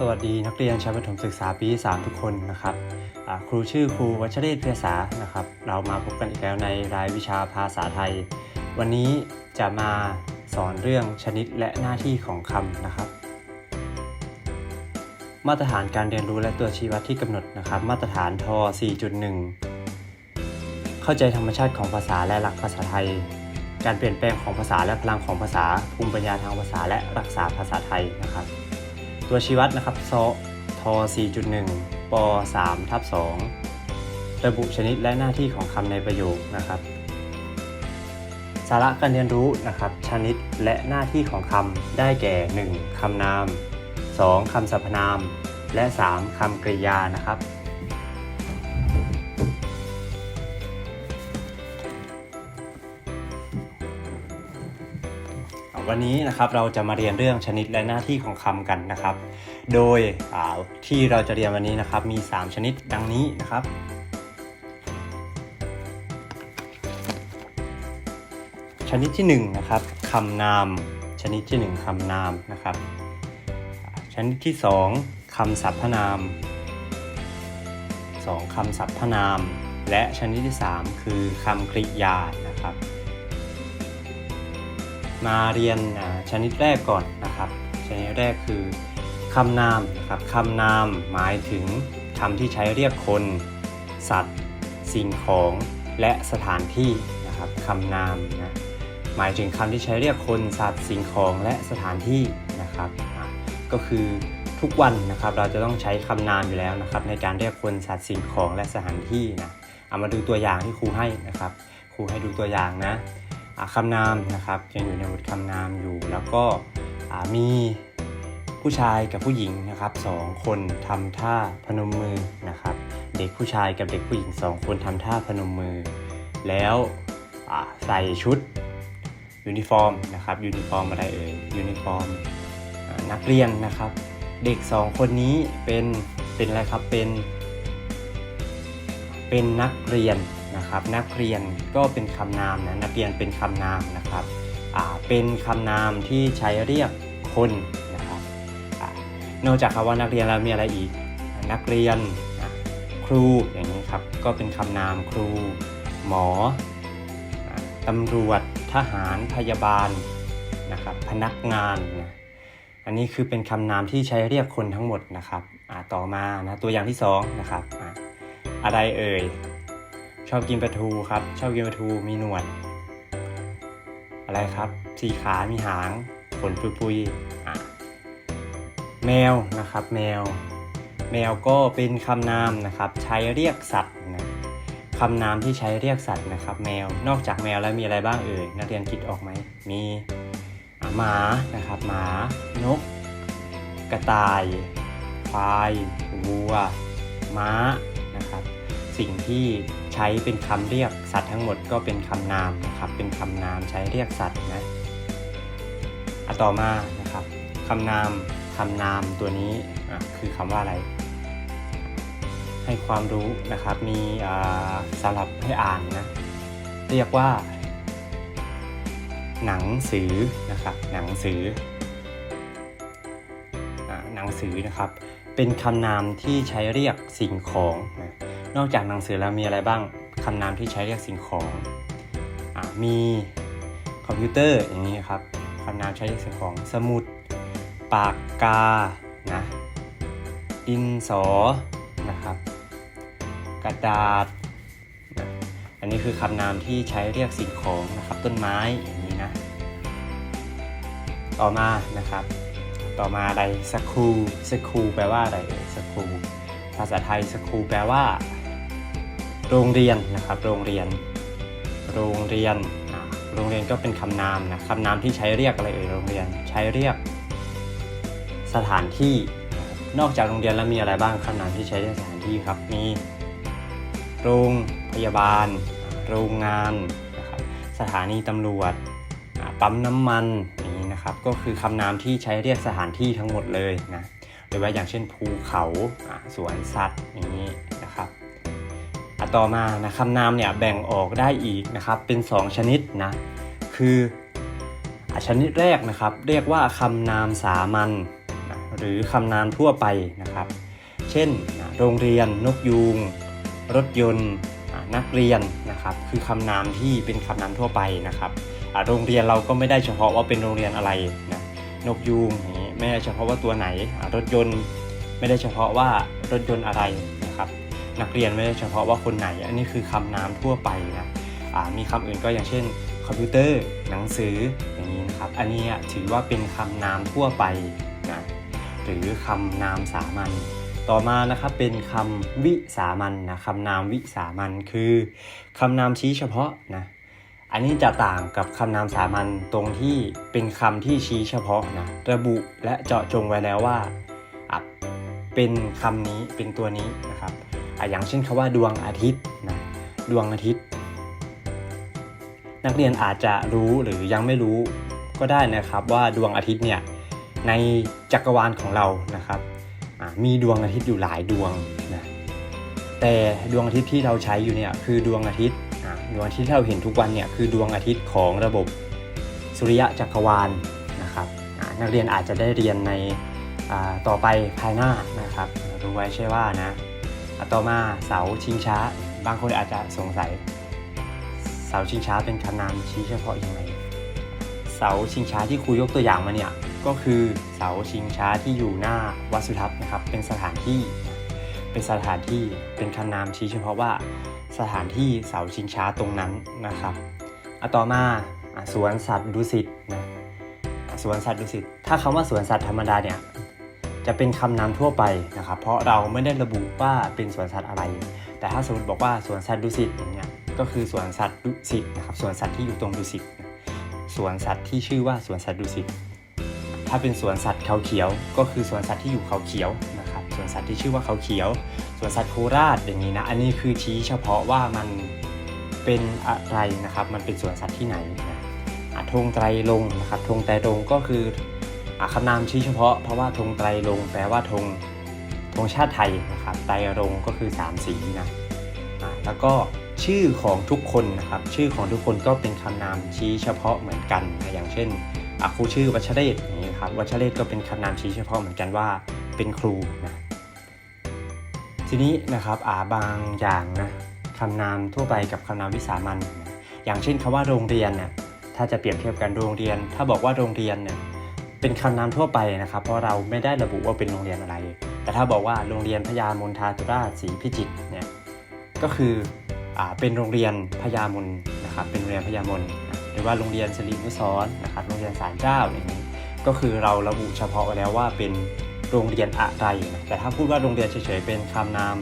สวัสดีนักเรียนชั้นประถมศึกษาปีที่3ทุกคนนะครับครูชื่อครูวัชเรศเพียษานะครับ เรามาพบกันอีกแล้วในรายวิชาภาษาไทย วันนี้จะมาสอนเรื่องชนิดและหน้าที่ของคำนะครับ มาตรฐานการเรียนรู้และตัวชี้วัดที่กำหนดนะครับ มาตรฐานท4.1 เข้าใจธรรมชาติของภาษาและหลักภาษาไทย การเปลี่ยนแปลงของภาษาและพลังของภาษาภูมิปัญญาทางภาษาและรักษาภาษาไทยนะครับ ตัวชี้วัดนะครับซท4.1ป3ทับ2ระบุชนิดและหน้าที่ของคำในประโยคนะครับ สาระการเรียนรู้นะครับ ชนิดและหน้าที่ของคำได้แก่ 1. คำนาม 2. คำสรรพนาม และ 3. คำกริยานะครับ วันนี้นะครับเราจะมาเรียนเรื่องชนิดและหน้าที่ของคำกันนะครับ โดยที่เราจะเรียนวันนี้นะครับมี 3 ชนิดดังนี้นะครับ ชนิดที่1นะครับคำนาม ชนิดที่ 1คำนามนะครับ ชนิดที่ 2คำสรรพนาม 2คำสรรพนาม และชนิดที่ 3 คือคำกริยานะครับ มาเรียนชนิดแรกก่อนนะครับ ชนิดแรกคือคำนามนะครับคำนามหมายถึงคำที่ใช้เรียกคน สัตว์ สิ่งของและสถานที่นะครับคำนามนะหมายถึงคำที่ใช้เรียกคน สัตว์ สิ่งของและสถานที่นะครับอะก็คือทุกวันนะครับเราจะต้องใช้คำนามอยู่แล้วนะครับ ในการเรียกคนสัตว์สิ่งของและสถานที่นะเอามาดูตัวอย่างที่ครูให้นะครับ ครูให้ดูตัวอย่างนะ คำนามนะครับยังอยู่ในบทคำนามอยู่ แล้วก็มีผู้ชายกับผู้หญิงนะครับสองคนทำท่าพนมมือนะครับ เด็กผู้ชายกับเด็กผู้หญิงสองคนทำท่าพนมมือ แล้วใส่ชุดยูนิฟอร์มนะครับยูนิฟอร์มอะไรเอ่ยยูนิฟอร์มนักเรียนนะครับ เด็กสองคนนี้เป็นเป็นอะไรครับเป็นเป็นนักเรียน นะครับ นักเรียนก็เป็นคำนามนะนักเรียนเป็นคำนามนะครับเป็นคำนามที่ใช้เรียกคนนะครับอนอกจากคำว่านักเรียนแล้วมีอะไรอีก นักเรียนครูอย่างนี้ครับก็เป็นคำนามครู หมอตำรวจทหารพยาบาลนะครับพนักงานนะอันนี้คือเป็นคำนามที่ใช้เรียกคนทั้งหมดนะครับต่อมานะตัวอย่างที่สองนะครับออะไรเอ่ย ชอบกินปลาทูครับ ชอบกินปลาทูมีหนวด อะไรครับ สีขา มีหาง ขนปุยๆอะแมวนะครับ แมว แมวก็เป็นคำนามนะครับ ใช้เรียกสัตว์นะคำนามที่ใช้เรียกสัตว์นะครับ แมว นอกจากแมวแล้วมีอะไรบ้างเอ่ย นักเรียนคิดออกไหม มีหมานะครับ หมา นก กระต่ายควายวัว ม้า นะครับ สิ่งที่ ใช้เป็นคำเรียกสัตว์ทั้งหมดก็เป็นคำนามนะครับ เป็นคำนามใช้เรียกสัตว์นะอะต่อมานะครับคำนามคำนามตัวนี้คือคำว่าอะไร ให้ความรู้นะครับมีอ่าสลับให้อ่านนะเรียกว่า หนังสือนะครับหนังสือหนังสือนะครับ เป็นคำนามที่ใช้เรียกสิ่งของนะ นอกจากหนังสือแล้วมีอะไรบ้างคำนามที่ใช้เรียกสิ่งของอมีคอมพิวเตอร์อย่างนี้ครับคำนามใช้เรียกสิ่งของสมุด ปากกานะดินสอนะครับ กระดาษนะอันนี้คือคำนามที่ใช้เรียกสิ่งของนะครับต้นไม้อย่างนี้นะต่อมานะครับ ต่อมาอะไรสคูลสคูลแปลว่าอะไรสคูลภาษาไทยสคูลแปลว่า โรงเรียนนะครับ โรงเรียน โรงเรียนโรงเรียนก็เป็นคำนามนะคำนามที่ใช้เรียกอะไรเอ่ยโรงเรียน ใช้เรียก สถานที่นอกจากโรงเรียนแล้วมีอะไรบ้างคำนามที่ใช้เรียกสถานที่ครับมีโรงพยาบาล โรงงานนะครับสถานีตำรวจปั๊มน้ำมันนี้นะครับก็คือคำนามที่ใช้เรียกสถานที่ทั้งหมดเลยนะหรือว่าอย่างเช่นภูเขาสวนสัตว์อย่างนี้นะ ต่อมานะคำนามเนี่ยแบ่งออกได้อีกนะครับเป็น 2 ชนิดนะคืออชนิดแรกนะครับ เรียกว่าคำนามสามัญนะหรือคำนามทั่วไปนะครับ เช่นโรงเรียนนกยูง รถยนต์นักเรียนนะครับ คือคำนามที่เป็นคำนามทั่วไปนะครับโรงเรียนเราก็ไม่ได้เฉพาะว่าเป็นโรงเรียนอะไรนะนกยูงไม่ได้เฉพาะว่าตัวไหน รถยนต์ไม่ได้เฉพาะว่ารถยนต์อะไร นักเรียนไม่ได้เฉพาะว่าคนไหน อันนี้คือคำนามทั่วไปนะมีคำอื่นก็อย่างเช่น คอมพิวเตอร์ หนังสืออย่างนี้นะครับ อันนี้ถือว่าเป็นคำนามทั่วไปนะหรือคำนามสามัญต่อมานะครับเป็นคำวิสามัญนะคำนามวิสามัญคือคำนามชี้เฉพาะนะอันนี้จะต่างกับคำนามสามัญตรงที่เป็นคำที่ชี้เฉพาะนะระบุและเจาะจงไว้แล้วว่าเป็นคำนี้เป็นตัวนี้นะครับ อย่างเช่นคำว่าดวงอาทิตย์นะดวงอาทิตย์ นักเรียนอาจจะรู้หรือยังไม่รู้ก็ได้นะครับว่าดวงอาทิตย์เนี่ยในจักรวาลของเรานะครับมีดวงอาทิตย์อยู่หลายดวงนะแต่ดวงอาทิตย์ที่เราใช้อยู่เนี่ยคือดวงอาทิตย์ดวงอาทิตย์ที่เราเห็นทุกวันเนี่ยคือดวงอาทิตย์ของระบบสุริยะจักรวาลนะครับนักเรียนอาจจะได้เรียนในต่อไปภายหน้านะครับรู้ไว้ใช่ว่านะ ต่อมาเสาชิงช้า บางคนอาจจะสงสัย เสาชิงช้าเป็นคำนามชี้เฉพาะยังไงเสาชิงช้าที่ครูยกตัวอย่างมาเนี่ยก็คือเสาชิงช้าที่อยู่หน้าวัดสุทัศน์นะครับ เป็นสถานที่ เป็นสถานที่เป็นคำนามชี้เฉพาะว่าสถานที่เสาชิงช้าตรงนั้นนะครับอะต่อมาอะสวนสัตว์ดุสิตนะสวนสัตว์ดุสิตถ้าคำว่าสวนสัตว์ธรรมดาเนี่ย จะเป็นคำนามทั่วไปนะครับ เพราะเราไม่ได้ระบุว่าเป็นสวนสัตว์อะไร แต่ถ้าสมมติบอกว่าสวนสัตว์ดุสิตอย่างเงี้ยก็คือสวนสัตว์ดุสิตนะครับสวนสัตว์ที่อยู่ตรงดุสิตสวนสัตว์ที่ชื่อว่าสวนสัตว์ดุสิตถ้าเป็นสวนสัตว์เขาเขียว ก็คือสวนสัตว์ที่อยู่เขาเขียวนะครับสวนสัตว์ที่ชื่อว่าเขาเขียวสวนสัตว์โคราชอย่างนี้นะอันนี้คือชี้เฉพาะว่ามันเป็นอะไรนะครับ มันเป็นสวนสัตว์ที่ไหนนะอะธงไตรลงนะครับธงไตรลงก็คือ อะคำนามชี้เฉพาะเพราะว่าธงไตรลงแปลว่าธงธงชาติไทยนะครับไตรรงก็คือสามสีนะแล้วก็ชื่อของทุกคนนะครับ ชื่อของทุกคนก็เป็นคำนามชี้เฉพาะเหมือนกันนะอย่างเช่นอะครูชื่อวัชเรศอย่างนี้ครับวัชเรศก็เป็นคำนามชี้เฉพาะเหมือนกันว่าเป็นครูนะทีนี้นะครับอาบางอย่างนะคำนามทั่วไปกับคำนามวิสามันอย่างเช่นคำว่าโรงเรียนเนี่ยถ้าจะเปรียบเทียบกันโรงเรียน ถ้าบอกว่าโรงเรียนเนี่ย เป็นคำนามทั่วไปนะครับ เพราะเราไม่ได้ระบุว่าเป็นโรงเรียนอะไร แต่ถ้าบอกว่าโรงเรียนพญามนทาตุราชศรีพิจิตรเนี่ยก็คืออเป็นโรงเรียนพญามนนะครับเป็นโรงเรียนพญามนหรือว่าโรงเรียนสิรินุสร์นะครับโรงเรียนสารเจ้าอย่างนี้ก็คือเราระบุเฉพาะแล้วว่าเป็นโรงเรียนอะไรนะแต่ถ้าพูดว่าโรงเรียนเฉยๆเป็นคำนาม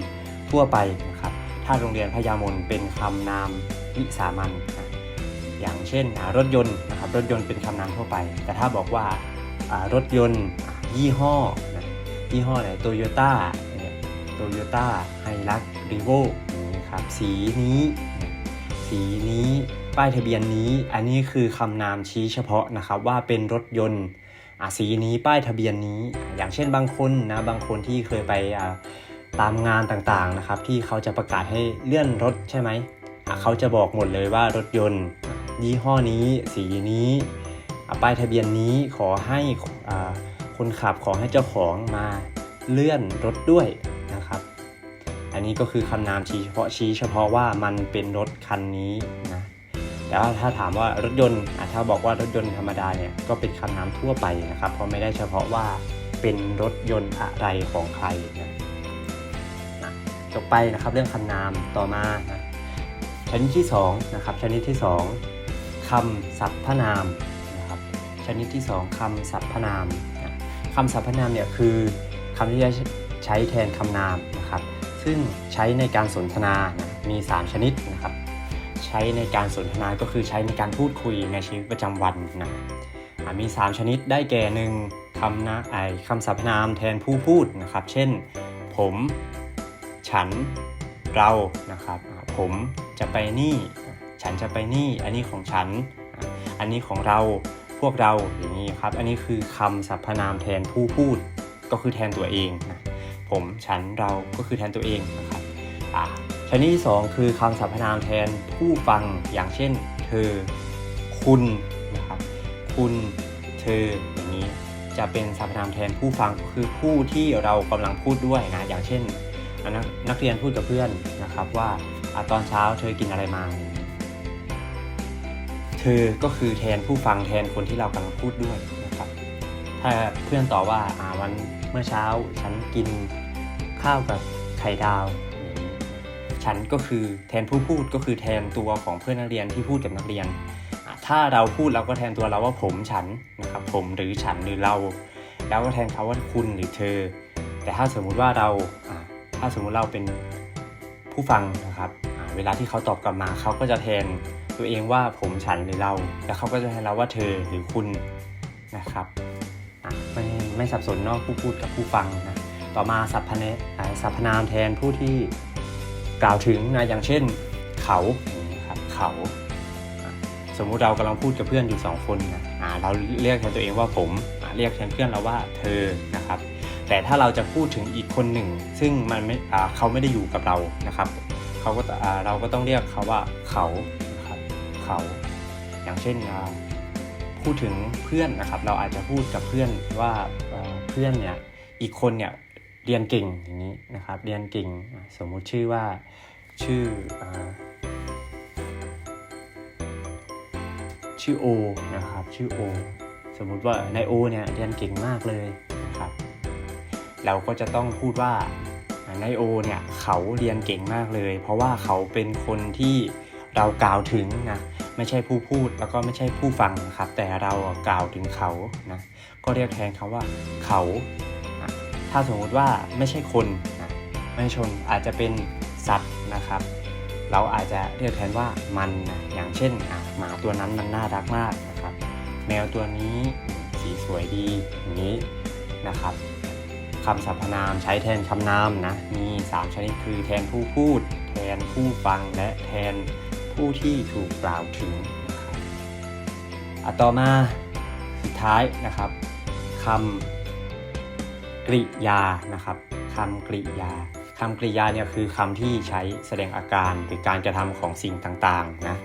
ทั่วไปนะครับถ้าโรงเรียนพญามนเป็นคำนามวิสามันะอย่างเช่นรถยนต์นะครับรถยนต์เป็นคำนามทั่วไป แต่ถ้าบอกว่า รถยนต์ยี่ห้อนะยี่ห้อไหนโตโยต้าเนี่ยโตโยต้าไฮรักรีโวนี่ครับสีนี้สีนี้ป้ายทะเบียนนี้อันนี้คือคำนามชี้เฉพาะนะครับว่าเป็นรถยนต์สีนี้ป้ายทะเบียนนี้ อย่างเช่นบางคนนะบางคนที่เคยไปตามงานต่างๆนะครับที่เขาจะประกาศให้เลื่อนรถใช่ไหมเขาจะบอกหมดเลยว่ารถยนต์ ยี่ห้อนี้ สีนี้ ป้ายทะเบียนนี้ขอให้อ่าคนขับขอให้เจ้าของมาเลื่อนรถด้วยนะครับ อันนี้ก็คือคำนามชี้เฉพาะชี้เฉพาะว่ามันเป็นรถคันนี้นะแต่ว่าถ้าถามว่ารถยนต์ถ้าบอกว่ารถยนต์ธรรมดาเนี่ยก็เป็นคำนามทั่วไปนะครับ เพราะไม่ได้เฉพาะว่าเป็นรถยนต์อะไรของใครนะนะจบไปนะครับเรื่องคำนามต่อมานะชนิดที่2นะครับชนิดที่ 2คำสรรพนามนะครับ ชนิดที่ 2คำสรรพนามนะคำสรรพนามเนี่ยคือคำที่จะใช้แทนคำนามนะครับ ซึ่งใช้ในการสนทนานะมี 3 ชนิดนะครับ ใช้ในการสนทนาก็คือใช้ในการพูดคุยในชีวิตประจำวันนะมี 3 ชนิดได้แก่หนึ่งคำนะไอคำสรรพนามแทนผู้พูดนะครับ เช่น ผม ฉัน เรานะครับ ผมจะไปนี่ ฉันจะไปนี่ อันนี้ของฉัน อันนี้ของเรา วกเราอย่างนี้ครับ อันนี้คือคำสรรพนามแทนผู้พูดก็คือแทนตัวเองนะผมฉันเราก็คือแทนตัวเองนะครับอ่าชนิดที่สองคือคำสรรพนามแทนผู้ฟังอย่างเช่น เธอ คุณนะครับคุณเธออย่างนี้จะเป็นสรรพนามแทนผู้ฟังคือผู้ที่เรากำลังพูดด้วยนะอย่างเช่นนักนักเรียนพูดกับเพื่อนนะครับว่าอตอนเช้าเธอกินอะไรมาอย่างนี้เธอก็คือแทนผู้ฟังแทนคนที่เรากำลังพูดด้วยนะครับ ถ้าเพื่อนตอบว่าอ่าวันเมื่อเช้าฉันกินข้าวกับไข่ดาวอย่างนี้ฉันก็คือแทนผู้พูดก็คือแทนตัวของเพื่อนนักเรียนที่พูดกับนักเรียน ถ้าเราพูดเราก็แทนตัวเราว่าผมฉันนะครับผมหรือฉันหรือเรา แล้วก็แทนเขาว่าคุณหรือเธอ แต่ถ้าสมมุติว่าเราถ้าสมมุติเราเป็นผู้ฟังนะครับเวลาที่เขาตอบกลับมาเขาก็จะแทน ตัวเองว่าผมฉันหรือเรา แล้วเขาก็จะแทนเราว่าเธอหรือคุณนะครับไม่ไม่สับสนนอกผู้พูดกับผู้ฟังนะต่อมาสรรพเนาสรรพนามแทนผู้ที่กล่าวถึงนะอย่างเช่น เขาครับเขาสมมุติเรากำลังพูดกับเพื่อนอยู่สองคนนะเราเรียกแทนตัวเองว่าผมเรียกแทนเพื่อนเราว่าเธอนะครับ แต่ถ้าเราจะพูดถึงอีกคนหนึ่ง ซึ่งมันไม่เขาไม่ได้อยู่กับเรานะครับเขาก็เราก็ต้องเรียกเขาว่าเขา เขา อย่างเช่นพูดถึงเพื่อนนะครับ เราอาจจะพูดกับเพื่อนว่าเพื่อนเนี่ยอีกคนเนี่ยเรียนเก่งอย่างนี้นะครับ เรียนเก่งสมมุติชื่อว่าชื่ออชื่อโอนะครับ ชื่อโอสมมุติว่านายโอเนี่ยเรียนเก่งมากเลยนะครับ เราก็จะต้องพูดว่านายโอเนี่ยเขาเรียนเก่งมากเลย เพราะว่าเขาเป็นคนที่ เรากล่าวถึงนะไม่ใช่ผู้พูดแล้วก็ไม่ใช่ผู้ฟังนะครับ แต่เรากล่าวถึงเขานะก็เรียกแทนเขาว่าเขาอะถ้าสมมุติว่าไม่ใช่คนนะไม่ใช่ชนอาจจะเป็นสัตว์นะครับ เราอาจจะเรียกแทนว่ามันนะอย่างเช่นอะหมาตัวนั้นมันน่ารักมากนะครับ แมวตัวนี้สีสวยดีอย่างนี้นะครับคำสรรพนามใช้แทนคำนามนะมี 3 ชนิดคือแทนผู้พูด แทนผู้ฟังและแทน ผู้ที่ถูกกล่าวถึงอะต่อมาสุดท้ายนะครับคำกริยานะครับคำกริยาคำกริยาเนี่ยคือคำที่ใช้แสดงอาการหรือการกระทำของสิ่งต่างๆนะ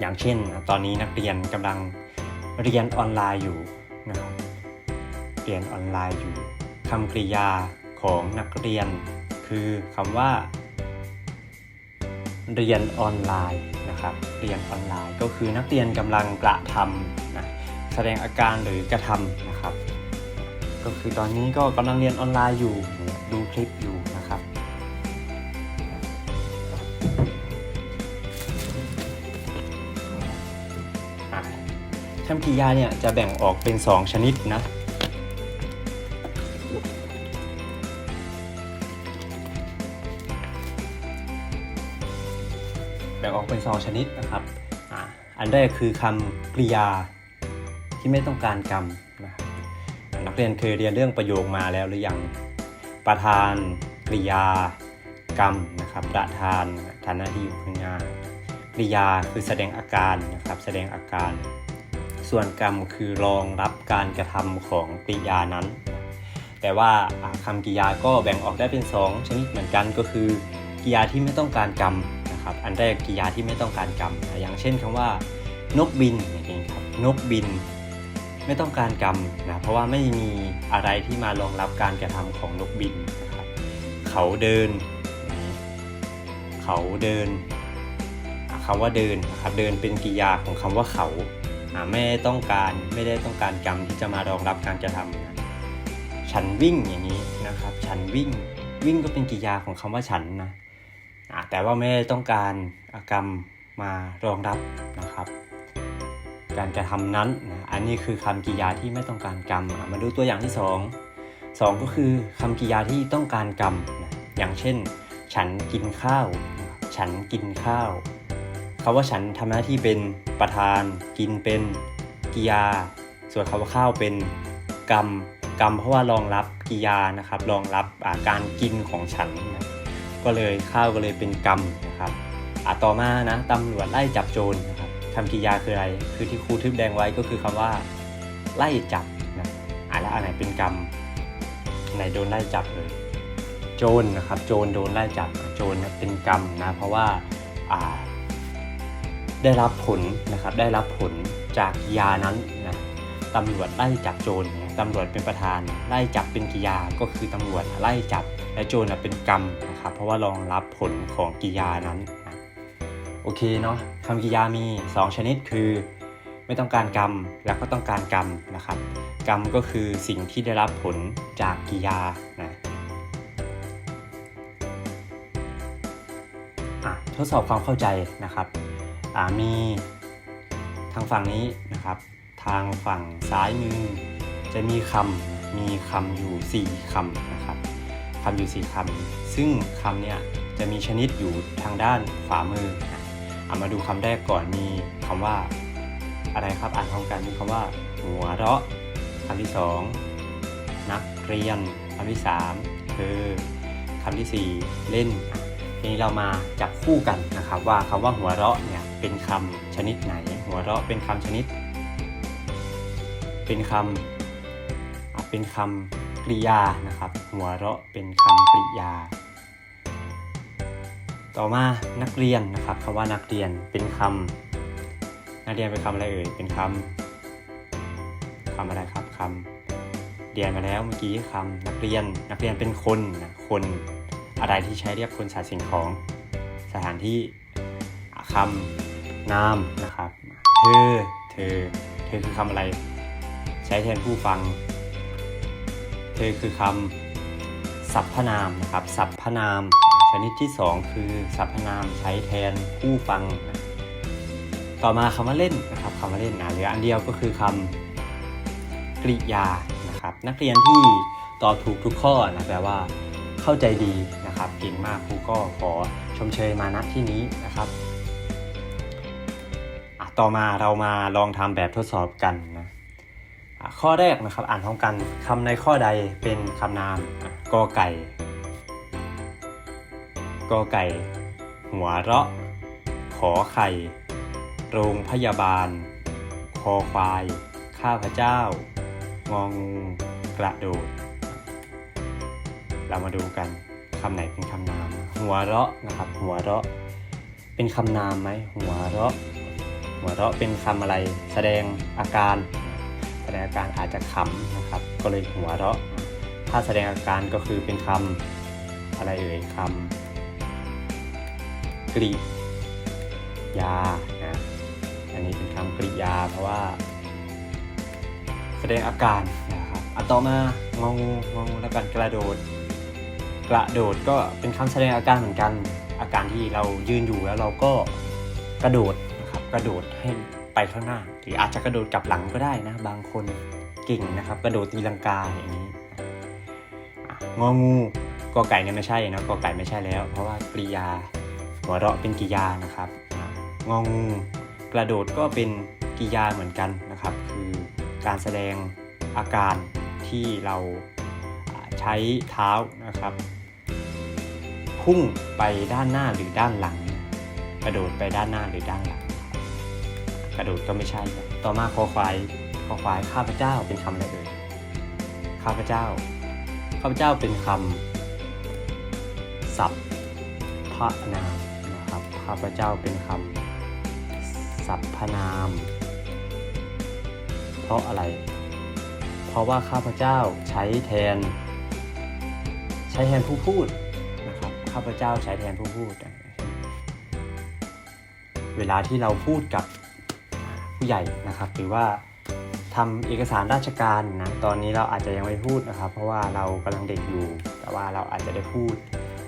อย่างเช่น ตอนนี้นักเรียนกำลังเรียนออนไลน์อยู่นะครับเรียนออนไลน์อยู่คำกริยาของนักเรียน คือคำว่า เรียนออนไลน์นะครับ เรียนออนไลน์ก็คือนักเรียนกำลังกระทำนะแสดงอาการหรือกระทำนะครับ ก็คือตอนนี้ก็กำลังเรียนออนไลน์อยู่ดูคลิปอยู่นะครับอะคำกริยาเนี่ยจะแบ่งออกเป็น 2 ชนิดนะ แบ่งชนิดนะครับอ,อันแรกคือคำกริยาที่ไม่ต้องการกรรมนะครับนักเรียนเคยเรียนเรื่องประโยคมาแล้วหรือยังประธานกริยากรรมนะครับประธานทำหน้าที่อยู่ข้างหน้ากริยาคือแสดงอาการนะครับแสดงอาการ ส่วนกรรมคือรองรับการกระทำของกริยานั้น แต่ว่าอ่าคำกริยาก็แบ่งออกได้เป็น 2 ชนิดเหมือนกันก็คือ กริยาที่ไม่ต้องการกรรม นะครับ อันแรกกริยาที่ไม่ต้องการกรรม อย่างเช่นคำว่า นกบินอย่างนี้ครับ นกบิน ไม่ต้องการกรรมนะ เพราะว่าไม่มีอะไรที่มารองรับการกระทำของนกบินนะครับ เขาเดิน เขาเดินอะคำว่าเดินนะครับ เดินเป็นกริยาของคำว่าเขา ไม่ได้ต้องการไม่ได้ต้องการกรรมที่จะมารองรับการกระทำนะฉันวิ่งอย่างนี้นะครับ ฉันวิ่ง วิ่งก็เป็นกริยาของคำว่าฉันนะ แต่ว่าไม่ได้ต้องการกรรมมารองรับนะครับ การกระทำนั้นนะอันนี้คือคำกริยาที่ไม่ต้องการกรรมมาดูตัวอย่างที่สองสองก็คือคำกริยาที่ต้องการกรรมนะอย่างเช่น ฉันกินข้าว ฉันกินข้าวคำว่าฉันทำหน้าที่เป็นประธาน กินเป็นกิยา ส่วนคำว่าข้าวเป็นกรรมกรรมเพราะว่ารองรับกิยานะครับรองรับการกินของฉันนะ ก็เลยข้าวก็เลยเป็นกรรมนะครับอะต่อมานะตำรวจไล่จับโจรนะครับคำกิยาคืออะไร คือที่ครูทึบแดงไว้ก็คือคำว่า ไล่จับนะอะแล้วอันไหนเป็นกรรมไหนโดนไล่จับเลย โจรนะครับ โจรโดนไล่จับโจรเป็นกรรมนะเพราะว่าอ่าได้รับผลนะครับได้รับผลจากยานั้นนะตำรวจไล่จับโจรตำรวจเป็นประธาน ไล่จับเป็นกิยาก็คือตำรวจไล่จับ และโจรน่ะเป็นกรรมนะครับเพราะว่ารองรับผลของกิยานั้นนะโอเคเนาะคำกิยามี 2 ชนิดคือ ไม่ต้องการกรรมแล้วก็ต้องการกรรมนะครับ กรรมก็คือสิ่งที่ได้รับผลจากกิยานะอะทดสอบความเข้าใจนะครับมีทางฝั่งนี้นะครับ ทางฝั่งซ้ายมือจะมีคำมีคำอยู่ 4คำนะครับ คำอยู่ 4 คำ ซึ่งคำเนี่ยจะมีชนิดอยู่ทางด้านขวามือเอามาดูคำแรกก่อนมีคำว่า อะไรครับอ่านพร้อมกันมีคำว่า หัวเราะคำที่สองนักเรียนคำที่สามคือคำที่สี่เล่นทีนี้เรามาจับคู่กันนะครับว่าคำว่าหัวเราะเนี่ยเป็นคำชนิดไหน หัวเราะเป็นคำชนิด เป็นคำเป็นคำ กริยานะครับ หัวเราะเป็นคำกริยา ต่อมานักเรียนนะครับคำว่านักเรียนเป็นคำนักเรียนเป็นคำอะไรเอ่ยเป็นคำคำอะไรครับคำเรียนมาแล้วเมื่อกี้คำนักเรียนนักเรียนเป็นคนนะคนอะไรที่ใช้เรียกคนสัตว์สิ่งของ สถานที่คำนามนะครับ เธอ เธอ เธอคือคำอะไร ใช้แทนผู้ฟัง ธอคือคำสรรพนามนะครับสรรพนาม ชนิดที่สองคือสรรพนามใช้แทนผู้ฟัง ต่อมาคำว่าเล่นนะครับคำว่าเล่นนะเหลืออันเดียวก็คือคำกริยานะครับ นักเรียนที่ตอบถูกทุกข้อนะแปลว่าเข้าใจดีนะครับเก่งมากครูก็ขอชมเชยมาณที่นี้นะครับต่อมาเรามาลองทำแบบทดสอบกันนะ ข้อแรกนะครับอ่านพร้อมกันคำในข้อใดเป็นคำนามกอไก่กอไก่ หัวเราะ ขอไข่ โรงพยาบาล คอควาย ข้าพเจ้า งองูกระโดด เรามาดูกันคำไหนเป็นคำนาม หัวเราะนะครับ หัวเราะ เป็นคำนามไหมหัวเราะ หัวเราะเป็นคำอะไร แสดงอาการ ดงอาการอาจจะขำนะครับ ก็เลยหัวเราะ ถ้าแสดงอาการก็คือเป็นคำอะไรเอ่ยคำกริยานะอันนี้เป็นคำกริยาเพราะว่า แสดงอาการนะครับอะต่อมางองูงองูแล้วกันกระโดด กระโดดก็เป็นคำแสดงอาการเหมือนกัน อาการที่เรายืนอยู่แล้วเราก็กระโดดนะครับกระโดดให้ ข้างหน้า หรืออาจจะกระโดดกลับหลังก็ได้นะ บางคนเก่งนะครับ กระโดดตีลังกาอย่างนี้งองูกอไก่เนี่ยไม่ใช่นะกอไก่ไม่ใช่แล้ว เพราะว่ากริยาหัวเราะเป็นกริยานะครับงองูกระโดดก็เป็นกริยาเหมือนกันนะครับ คือการแสดงอาการที่เราใช้เท้านะครับ พุ่งไปด้านหน้าหรือด้านหลัง กระโดดไปด้านหน้าหรือด้านหลัง ระดดก็ไม่ใช่ครับต่อมาคอควายคอควายข้าพเจ้าเป็นคำอะไรเอ่ยข้าพเจ้า ข้าพเจ้าเป็นคำศัพท์พระนามนะครับข้าพเจ้าเป็นคำสรรพนาม เพราะอะไร เพราะว่าข้าพเจ้าใช้แทน ใช้แทนผู้พูดนะครับข้าพเจ้าใช้แทนผู้พูด เวลาที่เราพูดกับ ผู้ใหญ่นะครับ หรือว่าทำเอกสารราชการนะตอนนี้เราอาจจะยังไม่พูดนะครับ เพราะว่าเรากำลังเด็กอยู่ แต่ว่าเราอาจจะได้พูด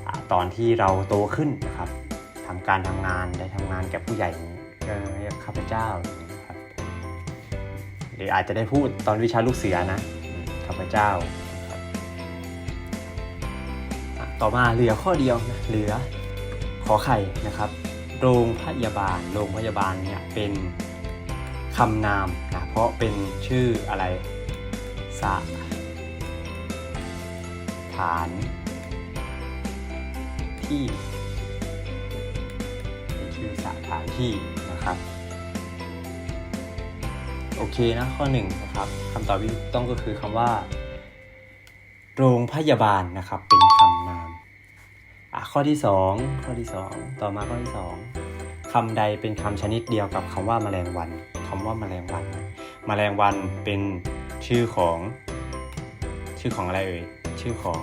อตอนที่เราโตขึ้นนะครับทำการทำงานได้ทำงานกับผู้ใหญ่ก็เรียกข้าพเจ้าครับหรืออาจจะได้พูดตอนวิชาลูกเสือนะข้าพเจ้าครับต่อมาเหลือข้อเดียวนะเหลือขอไข่นะครับ โรงพยาบาลโรงพยาบาลเนี่ยเป็น คำนามนะเพราะเป็นชื่ออะไรสถานที่เป็นชื่อสถานที่นะครับโอเคนะข้อหนึ่งนะครับคำตอบที่ถูกต้องก็คือคำว่า โรงพยาบาลนะครับเป็นคำนามอะข้อที่สองข้อที่สองต่อมาข้อที่สองคำใดเป็นคำชนิดเดียวกับคำว่าแมลงวัน คำว่าแมลงวันนะแมลงวันเป็นชื่อของ ชื่อของอะไรเอ่ยชื่อของ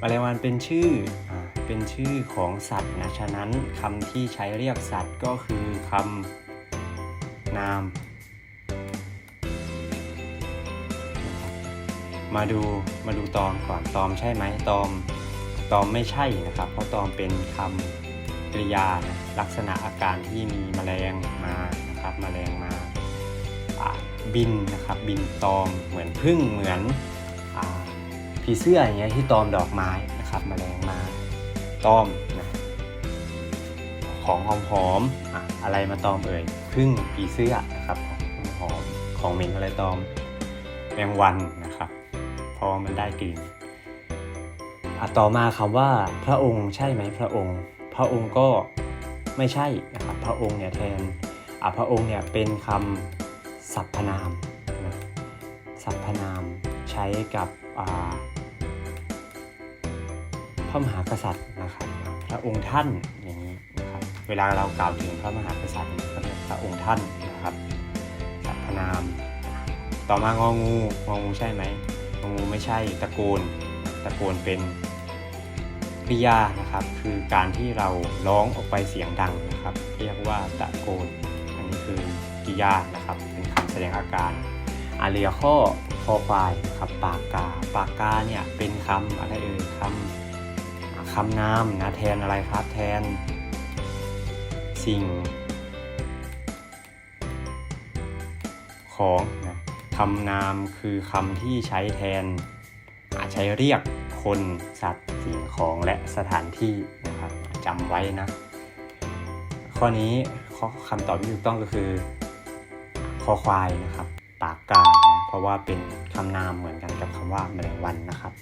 แมลงวันเป็นชื่ออเป็นชื่อของสัตว์นะฉะนั้นคำที่ใช้เรียกสัตว์ก็คือคำนาม มาดูมาดูตอมก่อนตอมใช่ไหมตอมตอมไม่ใช่นะครับ เพราะตอมเป็นคำ กริยาลักษณะอาการที่มีแมลงมานะครับแมลงมาบินนะครับบินตอมเหมือนพึ่งเหมือนอผีเสื้ออย่างเงี้ยที่ตอมดอกไม้นะครับแมลงมาตอมนะของหอมหอมๆอะอะไรมาตอมเอ่ยพึ่งผีเสื้อนะครับของหอมของเหม็นอะไรตอมแมงวันนะครับพราะว่ามันได้กลิ่นต่อมาคำว่าพระองค์ใช่ไหมพระองค์ พระองค์ก็ไม่ใช่นะครับพระองค์เนี่ยแทนอะพระองค์เนี่ยเป็นคำสรรพนามนะสรรพนามใช้กับพระมหากษัตริย์นะครับพระองค์ท่านอย่างนี้นะครับเวลาเรากล่าวถึงพระมหากษัตริย์ก็เรียกพระองค์ท่านนะครับสรรพนาม ต่อมางองูงองูใช่ไหมงองูไม่ใช่ตะโกนตะโกนเป็น กริยานะครับ คือการที่เราร้องออกไปเสียงดังนะครับ เรียกว่าตะโกน อันนี้คือกริยานะครับ เป็นคำแสดงอาการอาเรียข้อคอควายครับปากกา ปากกาเนี่ยเป็นคำอะไรเอ่ยคำคำนามนะแทนอะไรครับ แทน สิ่ง ของนะคำนามคือคำที่ใช้แทนอาจใช้เรียก คนสัตว์สิ่งของและสถานที่นะครับจำไว้นะ ข้อนี้ข้อคำตอบที่ถูกต้องก็คือคอควายนะครับปากกานะเพราะว่าเป็นคำนามเหมือนกันกับคำว่าแมลงวันนะครับ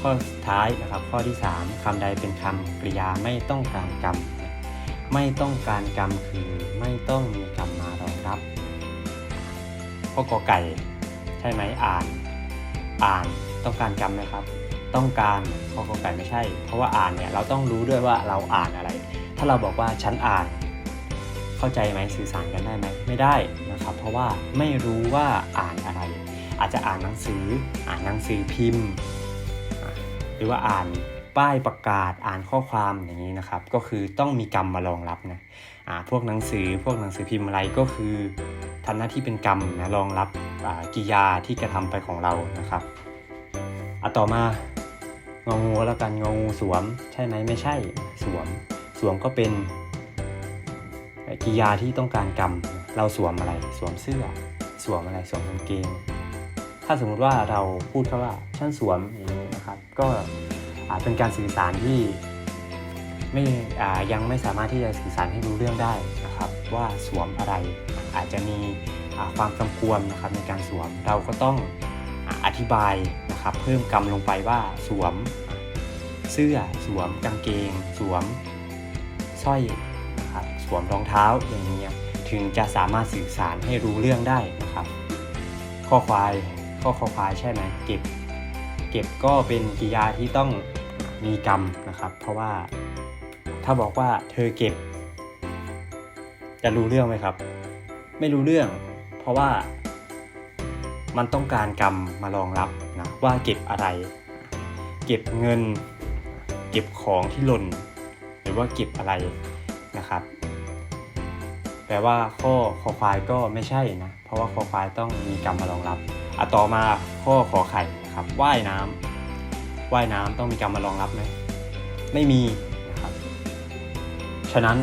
ข้อสุดท้ายนะครับ ข้อที่ 3คำใดเป็นคำกริยาไม่ต้องการกรรม ไม่ต้องการกรรมคือไม่ต้องมีกรรมมารองรับข้อกอไก่ ใช่ไหมอ่าน อ่าน ต้องการกรรมไหมครับ ต้องการข้อกอไก่ไม่ใช่ เพราะว่าอ่านเนี่ยเราต้องรู้ด้วยว่าเราอ่านอะไร ถ้าเราบอกว่าฉันอ่าน เข้าใจไหมสื่อสารกันได้ไหมไม่ได้นะครับ เพราะว่าไม่รู้ว่าอ่านอะไร อาจจะอ่านหนังสือ อ่านหนังสือพิมพ์ หรือว่าอ่านป้ายประกาศอ่านข้อความอย่างนี้นะครับ ก็คือต้องมีกรรมมารองรับนะอ่าพวกหนังสือพวกหนังสือพิมพ์อะไรก็คือทำหน้าที่เป็นกรรมนะรองรับกิริยาที่กระทำไปของเรานะครับ อะต่อมางองูแล้วกันงองูสวม ใช่ไหมไม่ใช่สวม สวมก็เป็นกิยาที่ต้องการกรรมเราสวมอะไร สวมเสื้อ สวมอะไรสวมกางเกง ถ้าสมมุติว่าเราพูดคำว่าฉันสวมอย่างนี้นะครับ ก็อาจเป็นการสื่อสารที่ไม่ยังไม่สามารถที่จะสื่อสารให้รู้เรื่องได้นะครับ ว่าสวมอะไรอาจจะมีความกำกวมนะครับในการสวมเราก็ต้อง อธิบายนะครับเพิ่มกรรมลงไปว่าสวมเสื้อสวมกางเกง สวมสร้อยนะครับสวมรองเท้าอย่างนี้ยถึงจะสามารถสื่อสารให้รู้เรื่องได้นะครับ ข้อควายข้อคอควายใช่ไหมเก็บ เก็บก็เป็นกิริยาที่ต้องมีกรรมนะครับ เพราะว่าถ้าบอกว่าเธอเก็บ จะรู้เรื่องไหมครับ ไม่รู้เรื่อง เพราะว่า มันต้องการกรรมมารองรับนะว่าเก็บอะไร เก็บเงิน เก็บของที่หล่น หรือว่าเก็บอะไรนะครับ แปลว่าข้อคอควายก็ไม่ใช่นะ เพราะว่าคอควายต้องมีกรรมมารองรับอะต่อมาข้อขอไข่นะครับว่ายน้ำว่ายน้ำต้องมีกรรมมารองรับไหมไม่มีนะครับ ฉะนั้น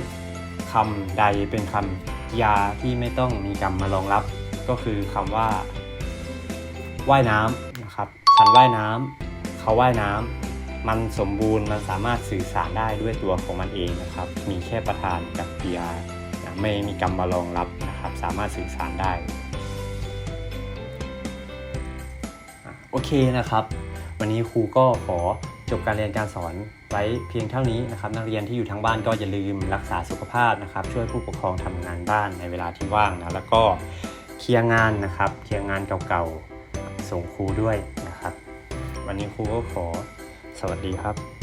คำใดเป็นคำกริยาที่ไม่ต้องมีกรรมมารองรับ ก็คือคำว่า ว่ายน้ำนะครับฉันว่ายน้ำเขาว่ายน้ำมันสมบูรณ์มันสามารถสื่อสารได้ด้วยตัวของมันเองนะครับ มีแค่ประธานกับกริยานะไม่มีกรรมมารองรับนะครับ สามารถสื่อสารได้โอเคนะครับ วันนี้ครูก็ขอจบการเรียนการสอนไว้เพียงเท่านี้นะครับ นักเรียนที่อยู่ทั้งบ้านก็อย่าลืมรักษาสุขภาพนะครับ ช่วยผู้ปกครองทำงานบ้านในเวลาที่ว่างนะแล้วก็เคลียร์งานนะครับเคลียร์งานเก่าๆ ส่งครูด้วยนะครับ วันนี้ครูก็ขอสวัสดีครับ